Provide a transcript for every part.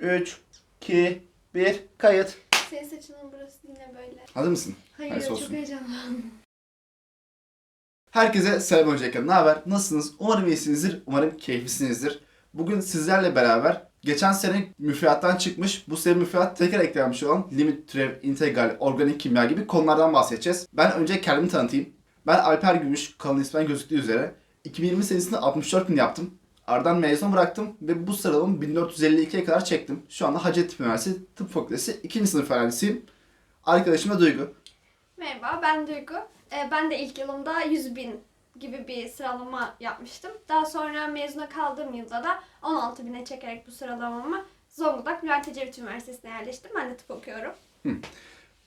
3, 2, 1, kayıt. Senin saçının burası yine böyle. Hazır mısın? Hayır Hayır, çok olsun. heyecanlandım. Herkese selam öncelikle. Ne haber? Nasılsınız? Umarım iyisinizdir. Umarım keyiflisinizdir. Bugün sizlerle beraber geçen sene müfredattan çıkmış, bu sene müfredat tekrar eklenmiş olan limit, türev, integral, organik kimya gibi konulardan bahsedeceğiz. Ben önce kendimi tanıtayım. Ben Alper Gümüş, kanal ismen gözüktüğü üzere 2020 senesinde 64 bin yaptım. Ardından mezun bıraktım ve bu sıralamamı 1452'ye kadar çektim. Şu anda Hacettepe Üniversitesi Tıp Fakültesi 2. sınıf öğrencisiyim. Arkadaşım da Duygu. Merhaba ben Duygu. Ee, ben de ilk yılımda 100 bin gibi bir sıralama yapmıştım. Daha sonra mezuna kaldığım yılda da 16 bine çekerek bu sıralamamı Zonguldak Bülent Ecevit Üniversitesi'ne yerleştim. Ben de tıp okuyorum.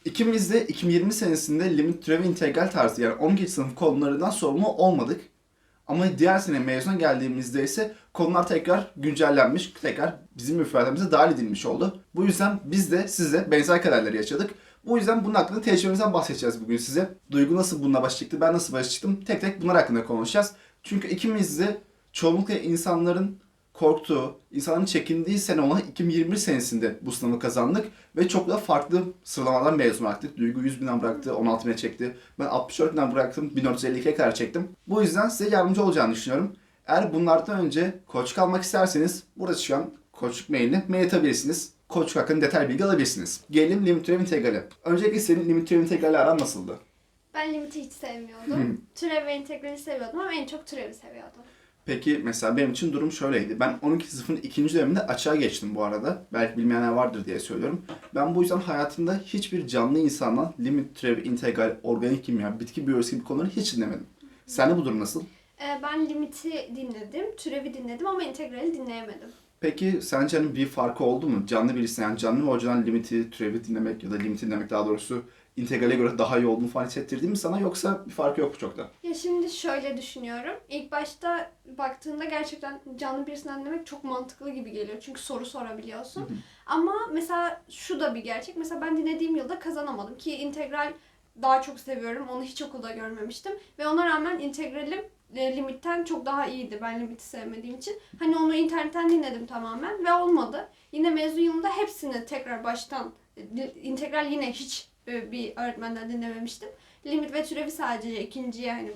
İkimiz de 2020 senesinde limit türevi integral tarzı yani 12. sınıf konularından sorumlu olmadık. Ama diğer sene mezuna geldiğimizde ise konular tekrar güncellenmiş, tekrar bizim müfredatımıza dahil edilmiş oldu. Bu yüzden biz de sizle benzer kaderleri yaşadık. Bu yüzden bunun hakkında tecrübemizden bahsedeceğiz bugün size. Duygu nasıl bununla başa çıktı, ben nasıl başa çıktım tek tek bunlar hakkında konuşacağız. Çünkü ikimiz de çoğunlukla insanların korktuğu, insanların çekindiği sene olan 2021 senesinde bu sınavı kazandık ve çok da farklı sıralamadan mezun bıraktık. Duygu 100 binden bıraktı, 16 bine çekti. Ben 64 binden bıraktım, 1452'ye kadar çektim. Bu yüzden size yardımcı olacağını düşünüyorum. Eğer bunlardan önce koçluk almak isterseniz burada çıkan koçluk mailini mail atabilirsiniz. Koçluk hakkında detaylı bilgi alabilirsiniz. Gelelim limit türev integrali. Öncelikle senin limit türev integrali aran nasıldı? Ben limiti hiç sevmiyordum. Türev ve integrali seviyordum ama en çok türevi seviyordum. Peki mesela benim için durum şöyleydi. Ben 12 sınıfın ikinci döneminde açığa geçtim bu arada. Belki bilmeyenler vardır diye söylüyorum. Ben bu yüzden hayatımda hiçbir canlı insandan limit, türev, integral, organik kimya, bitki biyolojisi gibi konuları hiç dinlemedim. Sende bu durum nasıl? Ee, ben limiti dinledim, türevi dinledim ama integrali dinleyemedim. Peki sence hani bir farkı oldu mu? Canlı birisi yani canlı hocadan limiti, türevi dinlemek ya da limiti dinlemek daha doğrusu integrale göre daha iyi olduğunu falan hissettirdi mi sana yoksa bir farkı yok mu çok da? Ya şimdi şöyle düşünüyorum. İlk başta baktığında gerçekten canlı birisinden dinlemek çok mantıklı gibi geliyor. Çünkü soru sorabiliyorsun. Ama mesela şu da bir gerçek. Mesela ben dinlediğim yılda kazanamadım ki integral daha çok seviyorum. Onu hiç okulda görmemiştim. Ve ona rağmen integralim e, limitten çok daha iyiydi. Ben limiti sevmediğim için. Hani onu internetten dinledim tamamen ve olmadı. Yine mezun yılında hepsini tekrar baştan e, integral yine hiç bir öğretmenden dinlememiştim. Limit ve türevi sadece ikinciye hani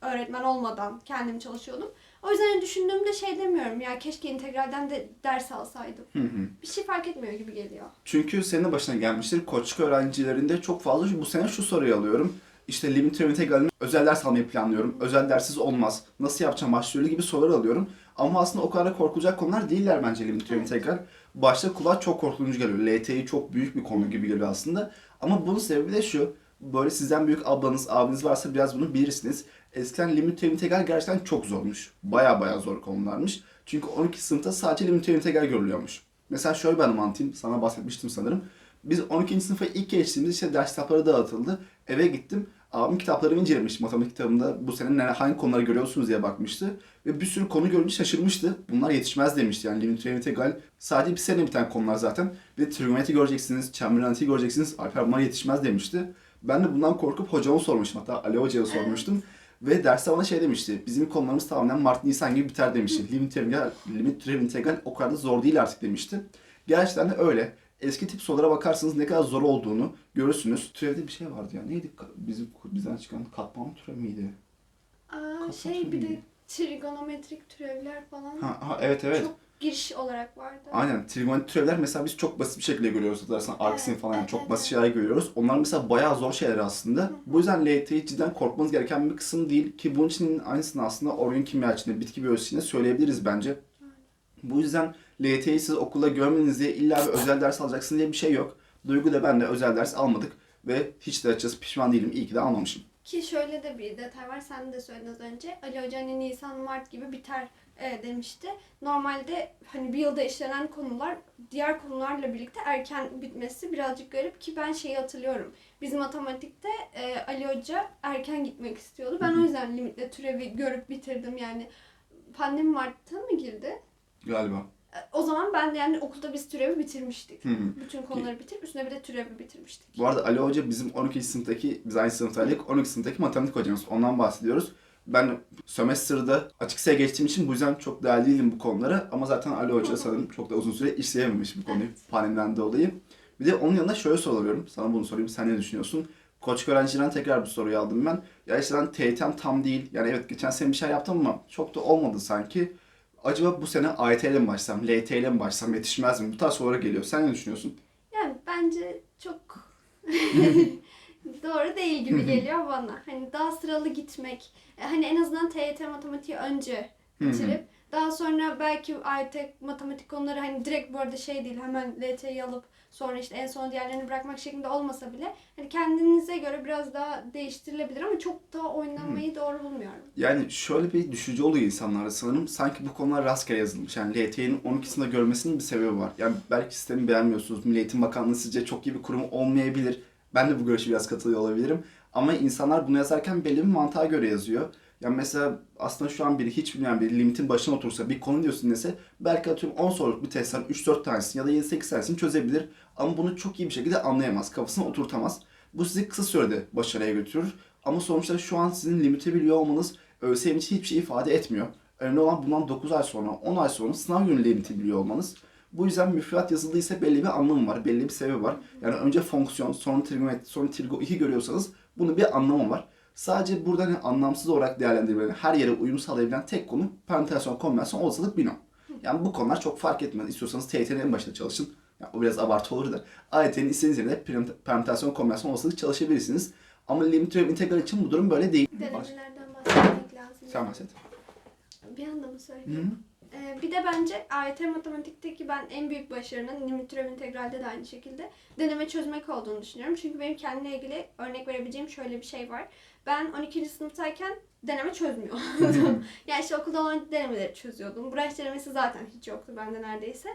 öğretmen olmadan kendim çalışıyordum. O yüzden hani düşündüğümde şey demiyorum ya keşke integralden de ders alsaydım. Hı hı. Bir şey fark etmiyor gibi geliyor. Çünkü senin başına gelmiştir. Koçluk öğrencilerinde çok fazla bu sene şu soruyu alıyorum. İşte limit türev integralini özel ders almayı planlıyorum. Özel dersiz olmaz. Nasıl yapacağım başlıyor gibi sorular alıyorum. Ama aslında o kadar da korkulacak konular değiller bence limit türev Evet. integral. Başta kulağa çok korkutucu geliyor. LTI çok büyük bir konu gibi geliyor aslında. Ama bunun sebebi de şu. Böyle sizden büyük ablanız, abiniz varsa biraz bunu bilirsiniz. Eskiden limit integral gerçekten çok zormuş. Baya baya zor konularmış. Çünkü 12 sınıfta sadece limit integral görülüyormuş. Mesela şöyle bir anım anlatayım. Sana bahsetmiştim sanırım. Biz 12. sınıfa ilk geçtiğimizde işte ders kitapları dağıtıldı. Eve gittim. Abim kitaplarımı incelemiş. Matematik kitabımda bu sene ne- hangi konuları görüyorsunuz diye bakmıştı. Ve bir sürü konu görünce şaşırmıştı. Bunlar yetişmez demişti. Yani limit türev integral sadece bir sene biten konular zaten. Ve trigonometri göreceksiniz, çember analitiği göreceksiniz. Alper bunlar yetişmez demişti. Ben de bundan korkup hocama sormuştum. Hatta Ali Hoca'ya sormuştum. Ve derste bana şey demişti. Bizim konularımız tamamen Mart Nisan gibi biter demişti. limit türev, limit türev integral o kadar da zor değil artık demişti. Gerçekten de öyle. Eski tip sorulara bakarsanız ne kadar zor olduğunu görürsünüz. Türevde bir şey vardı ya. Neydi? Bizim bizden çıkan katman türev miydi? Aa, Kapat şey bir de trigonometrik türevler falan Ha, ha evet evet. çok giriş olarak vardı. Aynen. Trigonometri türevler mesela biz çok basit bir şekilde görüyoruz. Arkasını Evet, falan evet, çok basit şeyler görüyoruz. Onlar mesela bayağı zor şeyler aslında. Bu yüzden LTI cidden korkmanız gereken bir kısım değil. Ki bunun için aynısını aslında organik kimya içinde, bitki biyolojisi içinde söyleyebiliriz bence. Bu yüzden LT'yi siz okulda görmeniz diye illa bir özel ders alacaksın diye bir şey yok. Duygu da ben de özel ders almadık. Ve hiç de açıkçası pişman değilim. İyi ki de almamışım. Ki şöyle de bir detay var. Sen de söyledin az önce. Ali Hoca hani Nisan Mart gibi biter e, demişti. Normalde hani bir yılda işlenen konular diğer konularla birlikte erken bitmesi birazcık garip ki ben şeyi hatırlıyorum. Biz matematikte e, Ali Hoca erken gitmek istiyordu. Ben o yüzden limitle türevi görüp bitirdim yani. Pandemi Mart'ta mı girdi? Galiba. E, O zaman ben de yani okulda biz türevi bitirmiştik. Hı hı. Bütün konuları bitirip üstüne bir de türevi bitirmiştik. Bu arada Ali Hoca bizim 12. sınıftaki, biz aynı sınıftaydık. 12. sınıftaki matematik hocamız. Ondan bahsediyoruz. Ben sömestrda açık sayı geçtiğim için bu yüzden çok değerli değilim bu konulara. Ama zaten Ali Hoca sanırım çok da uzun süre işleyememiş bu konuyu pandemiden dolayı. Bir de onun yanında şöyle soruyorum. Sana bunu sorayım. Sen ne düşünüyorsun? Koç öğrenciden tekrar bu soruyu aldım ben. Ya işte ben TYT'm tam değil. Yani evet geçen sene bir şey yaptım ama çok da olmadı sanki. Acaba bu sene AYT ile mi başlasam, LT ile mi başlasam yetişmez mi? Bu tarz sorular geliyor. Sen ne düşünüyorsun? Yani bence çok doğru değil gibi geliyor bana. Hani daha sıralı gitmek. e, Hani en azından TYT matematiği önce bitirip daha sonra belki AYT matematik konuları hani direkt bu arada şey değil hemen LT'yi alıp sonra işte en son diğerlerini bırakmak şeklinde olmasa bile hani kendinize göre biraz daha değiştirilebilir ama çok daha oynamayı doğru bulmuyorum. Yani şöyle bir düşünce oluyor insanlarda sanırım. Sanki bu konular rastgele yazılmış. Yani LT'nin 12'sinde görmesinin bir sebebi var. Yani belki sistemi beğenmiyorsunuz. Milli Eğitim Bakanlığı sizce çok iyi bir kurum olmayabilir. Ben de bu görüşe biraz katılıyor olabilirim. Ama insanlar bunu yazarken belli bir mantığa göre yazıyor. Yani mesela aslında şu an biri hiç bilmeyen biri limitin başına otursa bir konu diyorsun dinlese belki atıyorum 10 soruluk bir testten 3-4 tanesini ya da 7-8 tanesini çözebilir. Ama bunu çok iyi bir şekilde anlayamaz. Kafasına oturtamaz. Bu sizi kısa sürede başarıya götürür. Ama sonuçta şu an sizin limiti biliyor olmanız ÖSYM için hiçbir şey ifade etmiyor. Önemli olan bundan 9 ay sonra, 10 ay sonra sınav günü limiti biliyor olmanız. Bu yüzden müfredat yazıldıysa belli bir anlamı var, belli bir sebebi var. Yani önce fonksiyon, sonra trigonometri, sonra trigo 2 görüyorsanız bunun bir anlamı var. Sadece burada hani anlamsız olarak değerlendirilmeyen, her yere uyum sağlayabilen tek konu permütasyon, kombinasyon, olasılık, binom. Yani bu konular çok fark etmez. İstiyorsanız TYT'nin en başında çalışın. Yani o biraz abartı olur da. AYT'nin istediğiniz permü- permütasyon, kombinasyon, olasılık çalışabilirsiniz. Ama limit ve integral için bu durum böyle değil. Denemelerden bahsetmek lazım. Sen bahset. Bir anda mı Hı söyleyeyim? Ee, bir de bence AYT matematikteki ben en büyük başarının limit türev integralde de aynı şekilde deneme çözmek olduğunu düşünüyorum. Çünkü benim kendimle ilgili örnek verebileceğim şöyle bir şey var. Ben 12. sınıftayken deneme çözmüyordum. yani işte okulda olan denemeleri çözüyordum. Branş denemesi zaten hiç yoktu bende neredeyse.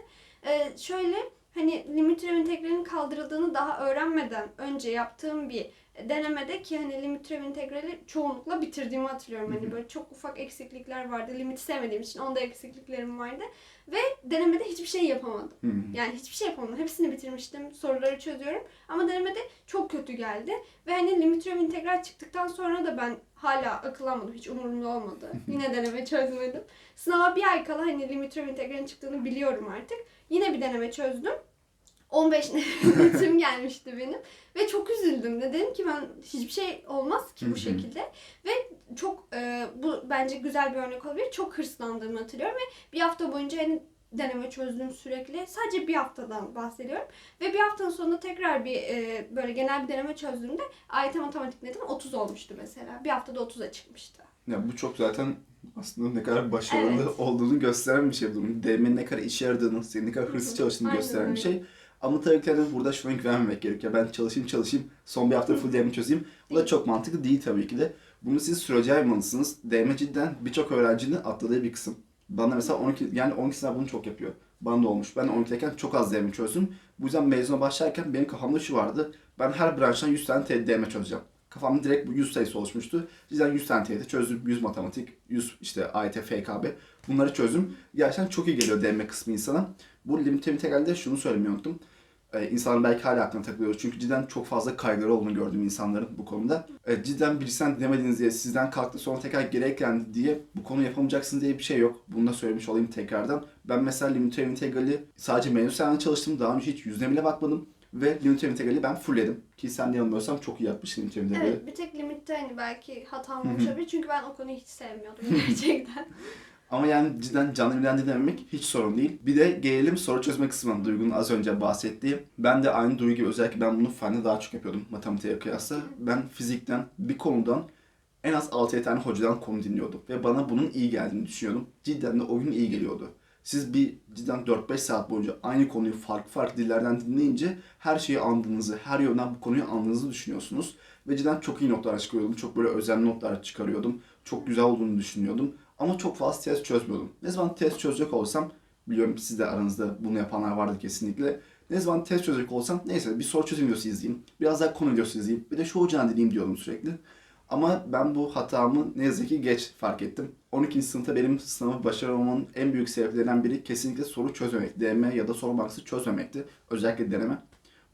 Ee, şöyle hani limit türev kaldırıldığını daha öğrenmeden önce yaptığım bir denemede ki hani limit türev integrali çoğunlukla bitirdiğimi hatırlıyorum. Hani böyle çok ufak eksiklikler vardı. Limiti sevmediğim için onda eksikliklerim vardı. Ve denemede hiçbir şey yapamadım. Hı. Yani hiçbir şey yapamadım. Hepsini bitirmiştim. Soruları çözüyorum. Ama denemede çok kötü geldi. Ve hani limit türev integral çıktıktan sonra da ben hala akıllanmadım. Hiç umurumda olmadı. Yine deneme çözmedim. Sınava bir ay kala hani limit türev integralin çıktığını biliyorum artık. Yine bir deneme çözdüm. 15 netim gelmişti benim. Ve çok üzüldüm de dedim ki ben hiçbir şey olmaz ki bu şekilde. Ve çok e, bu bence güzel bir örnek olabilir. Çok hırslandığımı hatırlıyorum ve bir hafta boyunca hani deneme çözdüm sürekli. Sadece bir haftadan bahsediyorum. Ve bir haftanın sonunda tekrar bir e, böyle genel bir deneme çözdüğümde AYT matematik netim 30 olmuştu mesela. Bir haftada 30'a çıkmıştı. Ya bu çok zaten aslında ne kadar başarılı Evet. olduğunu gösteren bir şey. Bunun DM'nin ne kadar işe yaradığını, senin ne kadar hırslı Hı hı. çalıştığını Aynen gösteren bir şey. Ama tabii ki hani burada şuna güvenmemek gerekiyor. Ben çalışayım çalışayım, son bir hafta full DM çözeyim. Bu da çok mantıklı değil tabii ki de. Bunu siz sürece yaymalısınız. DM cidden birçok öğrencinin atladığı bir kısım. Bana mesela 12, yani 12 sınav bunu çok yapıyor. Bana da olmuş. Ben 12'deyken çok az DM çözdüm. Bu yüzden mezuna başlarken benim kafamda şu vardı. Ben her branştan 100 tane DM çözeceğim. Kafamda direkt bu 100 sayısı oluşmuştu. Cidden 100 tane TYT çözdüm. 100 matematik, 100 işte AYT, FKB. Bunları çözdüm. Gerçekten çok iyi geliyor DM kısmı insana. Bu limit integralde şunu söylemeyi unuttum. Ee, insanların belki hala aklına takılıyor. Çünkü cidden çok fazla kaygıları olduğunu gördüm insanların bu konuda. Ee, cidden birisinden dinlemediniz diye sizden kalktı sonra tekrar geri eklendi diye bu konu yapamayacaksın diye bir şey yok. Bunu da söylemiş olayım tekrardan. Ben mesela limit integrali sadece sene çalıştım. Daha önce hiç yüzüne bile bakmadım. Ve limit integrali ben fullledim. Ki sen de yanılmıyorsam çok iyi yapmışsın limit integrali. Evet bir tek limitte hani belki hatam olmuş olabilir. Çünkü ben o konuyu hiç sevmiyordum gerçekten. Ama yani cidden canlı bilen dinlememek hiç sorun değil. Bir de gelelim soru çözme kısmına Duygu'nun az önce bahsettiği. Ben de aynı Duygu gibi özellikle ben bunu fende daha çok yapıyordum matematiğe kıyasla. Ben fizikten bir konudan en az 6 tane hocadan konu dinliyordum. Ve bana bunun iyi geldiğini düşünüyordum. Cidden de o gün iyi geliyordu. Siz bir cidden 4-5 saat boyunca aynı konuyu farklı farklı dillerden dinleyince her şeyi andığınızı, her yönden bu konuyu anladığınızı düşünüyorsunuz. Ve cidden çok iyi notlar çıkarıyordum. Çok böyle özel notlar çıkarıyordum. Çok güzel olduğunu düşünüyordum. Ama çok fazla test çözmüyordum. Ne zaman test çözecek olsam, biliyorum siz de aranızda bunu yapanlar vardı kesinlikle. Ne zaman test çözecek olsam, neyse bir soru çözüm videosu izleyeyim. Biraz daha konu videosu izleyeyim. Bir de şu hocadan dinleyeyim diyordum sürekli. Ama ben bu hatamı ne yazık ki geç fark ettim. 12. sınıfta benim sınavı başaramamın en büyük sebeplerinden biri kesinlikle soru çözmemek. DM ya da soru bankası çözmemekti. Özellikle deneme.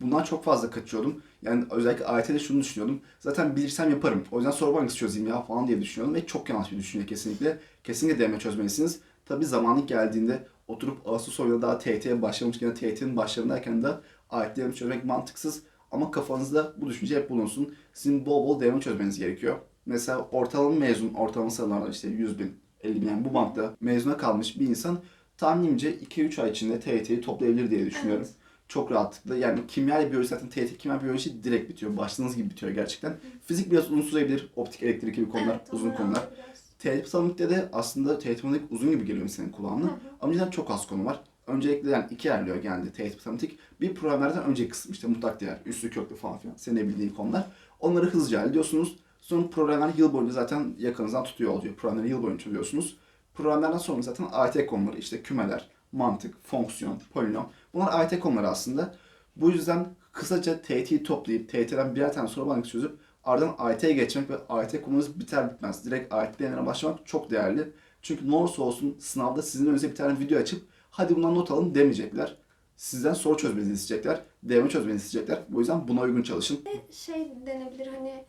Bundan çok fazla kaçıyordum. Yani özellikle AYT'de şunu düşünüyordum. Zaten bilirsem yaparım. O yüzden soru bankası çözeyim ya falan diye düşünüyordum. Ve çok yanlış bir düşünce kesinlikle. Kesinlikle deneme çözmelisiniz. Tabi zamanı geldiğinde oturup Ağustos ayında daha TYT'ye başlamışken TYT'nin başlarındayken de AYT'lerimi çözmek mantıksız. Ama kafanızda bu düşünce hep bulunsun. Sizin bol bol deneme çözmeniz gerekiyor. Mesela ortalama mezun, ortalama sayılardan işte 100 bin, 50 bin yani bu bantta mezuna kalmış bir insan tahminimce 2-3 ay içinde TYT'yi toplayabilir diye düşünüyorum. Evet. Çok rahatlıkla. Yani kimya ile biyoloji zaten TYT kimya biyoloji direkt bitiyor. Başladığınız gibi bitiyor gerçekten. Fizik biraz uzun sürebilir. Optik elektrik gibi konular, Evet, uzun konular. biraz. TYT Psamik'te de aslında TYT Psamik uzun gibi geliyor senin kulağına. Ama cidden çok az konu var. Öncelikle yani iki yerliyor genelde TYT Psamik. Bir programlardan önceki kısım işte mutlak değer, üslü köklü falan filan. Senin bildiğin konular. Onları hızlıca hallediyorsunuz. Sonra programlar yıl boyunca zaten yakınızdan tutuyor oluyor. Programları yıl boyunca çözüyorsunuz. Programlardan sonra zaten AYT konuları işte kümeler, mantık, fonksiyon, polinom. Bunlar AYT konuları aslında. Bu yüzden kısaca TYT'yi toplayıp TYT'den birer tane soru bankası çözüp ardından AYT'ye geçmek ve AYT konunuz biter bitmez. Direkt AYT denemene başlamak çok değerli. Çünkü ne olursa olsun sınavda sizin önünüze bir tane video açıp hadi bundan not alın demeyecekler. Sizden soru çözmenizi isteyecekler. Deneme çözmenizi isteyecekler. Bu yüzden buna uygun çalışın. şey denebilir hani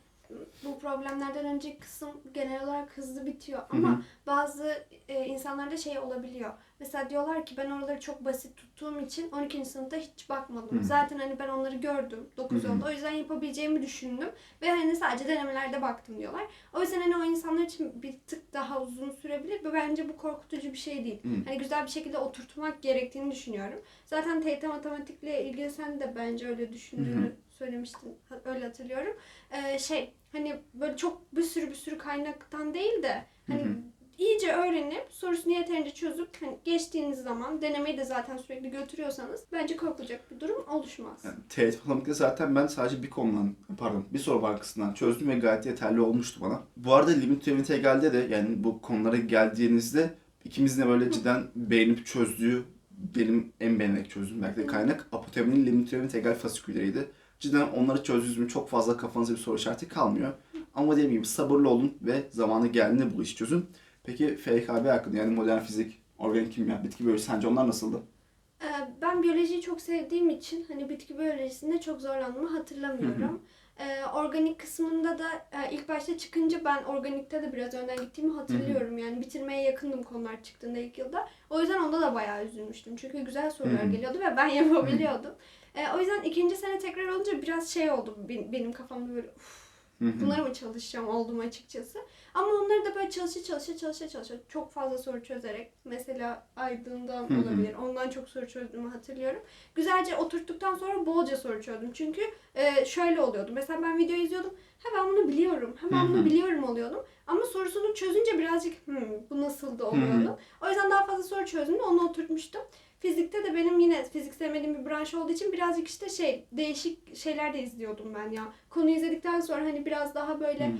bu problemlerden önceki kısım genel olarak hızlı bitiyor ama hı. bazı e, insanlarda şey olabiliyor. Mesela diyorlar ki ben oraları çok basit tuttuğum için 12. sınıfta hiç bakmadım. Hı. Zaten hani ben onları gördüm 9 Hı hı. yılda o yüzden yapabileceğimi düşündüm ve hani sadece denemelerde baktım diyorlar. O yüzden hani o insanlar için bir tık daha uzun sürebilir ve bence bu korkutucu bir şey değil. Hı. Hani güzel bir şekilde oturtmak gerektiğini düşünüyorum. Zaten TYT matematikle ilgili sen de bence öyle düşündüğünü Hı söylemiştin. Öyle hatırlıyorum. Ee, şey hani böyle çok bir sürü bir sürü kaynaktan değil de hani Hı hı. iyice öğrenip sorusunu yeterince çözüp hani geçtiğiniz zaman denemeyi de zaten sürekli götürüyorsanız bence korkulacak bir durum oluşmaz. Yani TYT Psamik'te zaten ben sadece bir konudan, pardon bir soru bankasından çözdüm ve gayet yeterli olmuştu bana. Bu arada limit to integralde de yani bu konulara geldiğinizde ikimizin de böyle cidden beğenip çözdüğü benim en beğenerek çözdüğüm belki de kaynak apoteminin limit to integral fasikülleriydi. Cidden onları çözdüğünüz mü çok fazla kafanızda bir soru işareti kalmıyor. Ama dediğim gibi sabırlı olun ve zamanı geldiğinde bu işi çözün. Peki FKB hakkında yani modern fizik, organik kimya, bitki biyoloji sence onlar nasıldı? Ee, ben biyolojiyi çok sevdiğim için hani bitki biyolojisinde çok zorlandığımı hatırlamıyorum. Ee, organik kısmında da e, ilk başta çıkınca ben organikte de biraz önden gittiğimi hatırlıyorum. Yani bitirmeye yakındım konular çıktığında ilk yılda. O yüzden onda da bayağı üzülmüştüm. Çünkü güzel sorular Hı hı. geliyordu ve ben yapabiliyordum. Ee, o yüzden ikinci sene tekrar olunca biraz şey oldu benim, kafamda böyle "Uf, Hı hı. bunları mı çalışacağım oldum açıkçası. Ama onları da böyle çalışa çalışa çalışa çalışa çok fazla soru çözerek mesela Aydın'dan Hı hı. olabilir. Ondan çok soru çözdüğümü hatırlıyorum. Güzelce oturttuktan sonra bolca soru çözdüm. Çünkü e, şöyle oluyordu. Mesela ben video izliyordum. Ha ben bunu biliyorum. Ha ben Hı hı. bunu biliyorum oluyordum. Ama sorusunu çözünce birazcık hmm, bu nasıldı oluyordu. O yüzden daha fazla soru çözdüm de onu oturtmuştum. Fizikte de benim yine fizik sevmediğim bir branş olduğu için birazcık işte şey değişik şeyler de izliyordum ben ya. Konuyu izledikten sonra hani biraz daha böyle hı.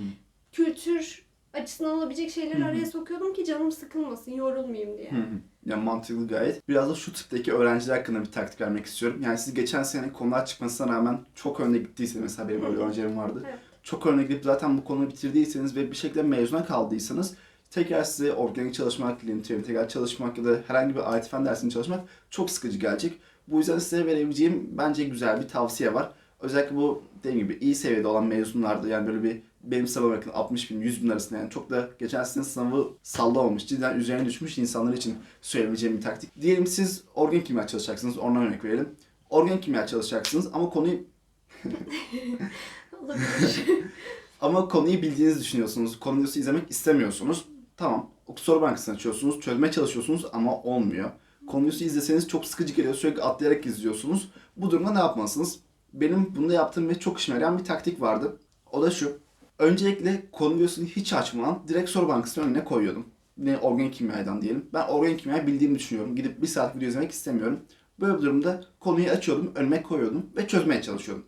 kültür açısından olabilecek şeyleri Hı hı. araya sokuyordum ki canım sıkılmasın, yorulmayayım diye. Hı hı. Yani mantıklı gayet. Biraz da şu tipteki öğrenciler hakkında bir taktik vermek istiyorum. Yani siz geçen sene konular çıkmasına rağmen çok önde gittiyseniz, mesela benim öyle öğrencilerim vardı. Evet. Çok önde gidip zaten bu konuyu bitirdiyseniz ve bir şekilde mezuna kaldıysanız tekrar size organik çalışmak, limit integral çalışmak ya da herhangi bir AYT fen dersini çalışmak çok sıkıcı gelecek. Bu yüzden size verebileceğim bence güzel bir tavsiye var. Özellikle bu dediğim gibi iyi seviyede olan mezunlarda yani böyle bir benim sınavıma yakın 60 bin, 100 bin arasında yani çok da geçen sene sınavı sallamamış, cidden üzerine düşmüş insanlar için söyleyebileceğim bir taktik. Diyelim siz organik kimya çalışacaksınız, ondan örnek verelim. Organik kimya çalışacaksınız ama konuyu ama konuyu bildiğinizi düşünüyorsunuz. Konu videosu izlemek istemiyorsunuz. Tamam. Soru bankasını açıyorsunuz. Çözmeye çalışıyorsunuz ama olmuyor. Konu videosu izleseniz çok sıkıcı geliyor. Sürekli atlayarak izliyorsunuz. Bu durumda ne yapmalısınız? Benim bunda yaptığım ve çok işime yarayan bir taktik vardı. O da şu. Öncelikle konu videosunu hiç açmadan direkt soru bankasının önüne koyuyordum. Ne organik kimyadan diyelim. Ben organik kimyayı bildiğimi düşünüyorum. Gidip bir saat video izlemek istemiyorum. Böyle bir durumda konuyu açıyordum, önüme koyuyordum ve çözmeye çalışıyordum.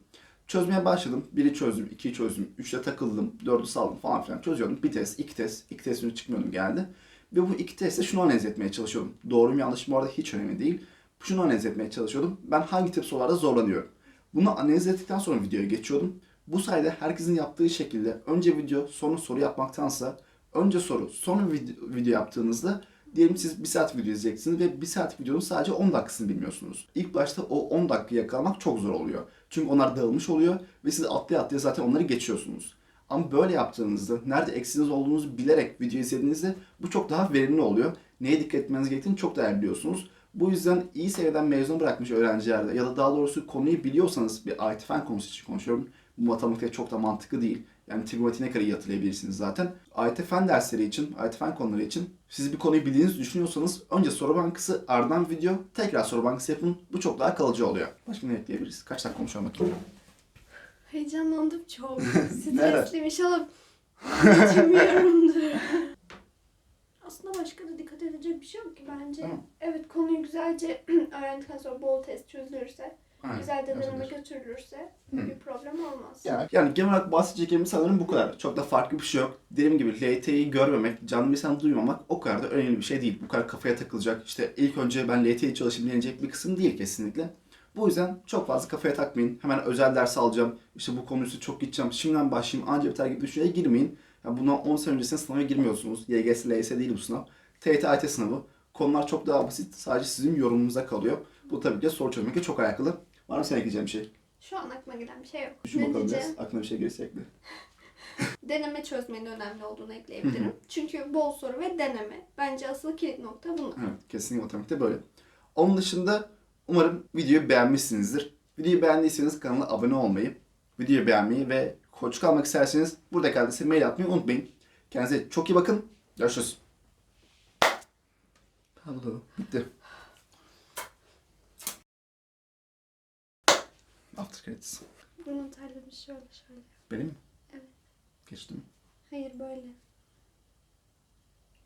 Çözmeye başladım. Biri çözdüm, ikiyi çözdüm, üçte takıldım, dördü saldım falan filan çözüyordum. Bir test, iki test, iki test önü çıkmıyordum geldi. Ve bu iki testte şunu analiz etmeye çalışıyordum. Doğru mu yanlış mı bu arada hiç önemli değil. Şunu analiz etmeye çalışıyordum. Ben hangi tip sorularda zorlanıyorum. Bunu analiz ettikten sonra videoya geçiyordum. Bu sayede herkesin yaptığı şekilde önce video sonra soru yapmaktansa önce soru sonra video, video yaptığınızda Diyelim siz bir saat video izleyeceksiniz ve bir saat videonun sadece 10 dakikasını bilmiyorsunuz. İlk başta o 10 dakikayı yakalamak çok zor oluyor. Çünkü onlar dağılmış oluyor ve siz atlaya atlaya zaten onları geçiyorsunuz. Ama böyle yaptığınızda, nerede eksiğiniz olduğunuzu bilerek video izlediğinizde bu çok daha verimli oluyor. Neye dikkat etmeniz gerektiğini çok iyi biliyorsunuz. Bu yüzden iyi seviyeden mezun bırakmış öğrencilerde ya da daha doğrusu konuyu biliyorsanız bir IT fen konusu için konuşuyorum. Bu matematikte çok da mantıklı değil. Yani kadar iyi hatırlayabilirsiniz zaten. IT fen dersleri için, IT fen konuları için siz bir konuyu bildiğinizi düşünüyorsanız önce soru bankası, ardından video, tekrar soru bankası yapın. Bu çok daha kalıcı oluyor. Başka ne ekleyebiliriz? Kaç dakika konuşalım bakayım. Heyecanlandım çok. Stresliyim inşallah geçemiyorumdur. Aslında başka da dikkat edecek bir şey yok ki bence. Tamam. Evet konuyu güzelce öğrendikten sonra bol test çözülürse, Aynen, güzel de deneme yazılır. götürülürse Hı. bir problem olmaz. Yani, yani genel olarak bahsedeceğim sanırım bu kadar. Çok da farklı bir şey yok. Dediğim gibi LT'yi görmemek, canlı bir insan duymamak o kadar da önemli bir şey değil. Bu kadar kafaya takılacak, işte ilk önce ben LT'yi çalışayım denecek bir kısım değil kesinlikle. Bu yüzden çok fazla kafaya takmayın. Hemen özel ders alacağım. İşte bu konu üstü çok gideceğim. Şimdiden başlayayım anca biter gibi düşünceye girmeyin. Yani bundan 10 sene öncesinde sınava girmiyorsunuz. YGS, LYS değil bu sınav. TYT, AYT sınavı. Konular çok daha basit. Sadece sizin yorumunuza kalıyor. Bu tabii ki soru çözmekle çok alakalı. Var mı senin ekleyeceğin bir şey? Şu an aklıma gelen bir şey yok. Düşün ne bakalım diyeceğim? biraz. Aklına bir şey gelirse ekle. Deneme çözmenin önemli olduğunu ekleyebilirim. Çünkü bol soru ve deneme. Bence asıl kilit nokta bunlar. Evet, kesinlikle matematikte böyle. Onun dışında umarım videoyu beğenmişsinizdir. Videoyu beğendiyseniz kanala abone olmayı, videoyu beğenmeyi ve koç kalmak isterseniz buradaki adrese mail atmayı unutmayın. Kendinize çok iyi bakın. Görüşürüz. Pardon, bitti. After credits. Bunun terlemiş şöyle şöyle. Benim mi? Evet. Geçti mi? Hayır böyle.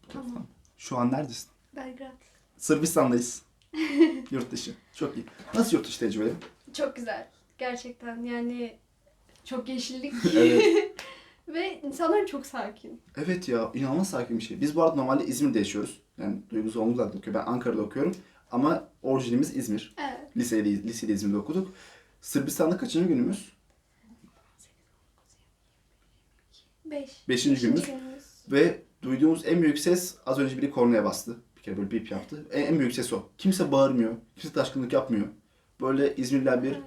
Tamam. Şu an neredesin? Belgrad. Sırbistan'dayız. yurt dışı. Çok iyi. Nasıl yurt dışı tecrübeli? Çok güzel. Gerçekten yani çok yeşillik. Evet. Ve insanlar çok sakin. Evet ya inanılmaz sakin bir şey. Biz bu arada normalde İzmir'de yaşıyoruz. Yani Duygu Zonguldak'ta okuyor. Ben Ankara'da okuyorum. Ama orijinimiz İzmir. Evet. Lisede, lisede İzmir'de okuduk. Sırbistan'da kaçıncı günümüz? Beş. Beşinci günümüz. Ve duyduğumuz en büyük ses az önce biri kornaya bastı. Bir kere böyle bip yaptı. En, en büyük ses o. Kimse bağırmıyor. Kimse taşkınlık yapmıyor. Böyle İzmirliler bir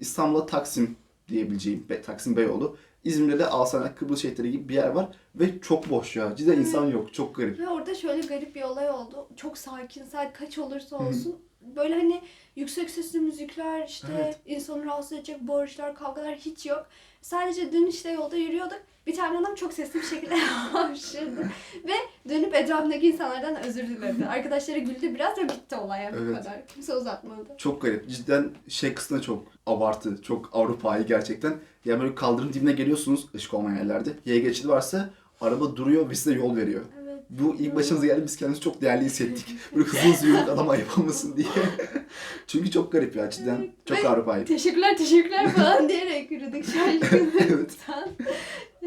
İstanbul'da Taksim diyebileceğim. Be, Taksim Beyoğlu. İzmir'de de Alsancak, Kıbrıs şehitleri gibi bir yer var. Ve çok boş ya. Cidden insan yok. Çok garip. Ve orada şöyle garip bir olay oldu. Çok sakin, saat kaç olursa olsun. Böyle hani yüksek sesli müzikler, işte Evet. insanı rahatsız edecek bağırışlar, kavgalar hiç yok. Sadece dün işte yolda yürüyorduk. Bir tane adam çok sesli bir şekilde hapşırdı. Ve dönüp etrafındaki insanlardan özür diledi. Arkadaşları güldü biraz ve bitti olay yani bu Evet. kadar. Kimse uzatmadı. Çok garip. Cidden şey kısmında çok abartı. Çok Avrupa'yı gerçekten. Yani böyle kaldırım dibine geliyorsunuz ışık olmayan yerlerde. Yaya geçidi varsa araba duruyor ve size yol veriyor. Evet. Bu ilk başımıza geldi biz kendimizi çok değerli hissettik. Böyle hızlı hızlı yürüdük adam ayıp olmasın diye. Çünkü çok garip ya cidden. Çok Ve- Avrupa'yı. Teşekkürler teşekkürler falan diyerek yürüdük. Evet.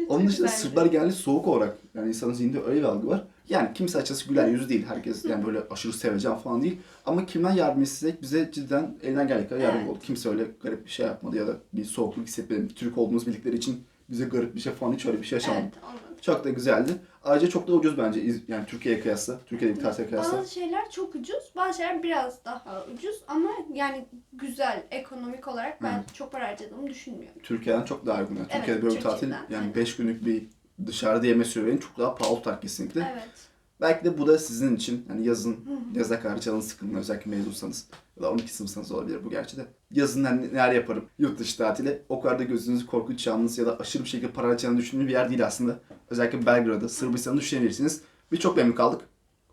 Onun dışında. Sırplar genelde soğuk olarak yani insanın zihninde öyle bir algı var. Yani kimse açıkçası güler yüzü değil. Herkes yani böyle aşırı sevecen falan değil. Ama kimden yardım istesek bize cidden elinden geldiği kadar yardım Evet. oldu. Kimse öyle garip bir şey yapmadı ya da bir soğukluk hissetmedi. Türk olduğumuz bildikleri için bize garip bir şey falan hiç öyle bir şey yaşamadım. Evet anladım. Çok da güzeldi. Ayrıca çok da ucuz bence yani Türkiye'ye kıyasla. Türkiye'deki tatile kıyasla. Bazı şeyler çok ucuz, bazı şeyler biraz daha ucuz ama yani güzel, ekonomik olarak ben çok para harcadığımı düşünmüyorum. Türkiye'den çok daha uygun. Yani Evet, Türkiye'de böyle bir tatil yani aynen. 5 günlük bir dışarıda yeme sürenin çok daha pahalı tutar kesinlikle. Evet. Belki de bu da sizin için hani yazın yaza kadar canınız sıkıldığında özellikle mezunsanız ya da 12 sınıfsanız olabilir bu gerçi de. Yazın neler yaparım yurt dışı tatili. O kadar da gözünüzü korkutacağınız ya da aşırı bir şekilde para harcayacağını düşündüğünüz bir yer değil aslında. Özellikle Belgrad'ı, Sırbistan'ı düşünebilirsiniz. Biz çok memnun kaldık.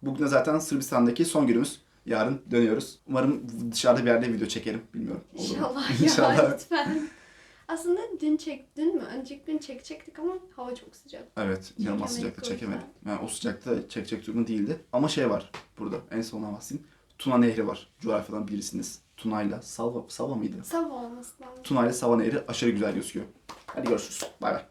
Bugün de zaten Sırbistan'daki son günümüz. Yarın dönüyoruz. Umarım dışarıda bir yerde video çekerim. Bilmiyorum. Olur mu? İnşallah ya İnşallah. lütfen. Aslında dün çek, dün mü? Önceki gün çekecektik ama hava çok sıcak. Evet, inanılmaz Çekemedik sıcakta o yüzden. çekemedim. Yani o sıcakta çekecek durumu değildi. Ama şey var burada, en sonuna bahsedeyim. Tuna Nehri var. Coğrafyadan bilirsiniz. Tuna'yla Salva, Salva mıydı? Sabah olması lazım. Tuna'yla Sava Nehri aşırı güzel gözüküyor. Hadi görüşürüz. Bay bay.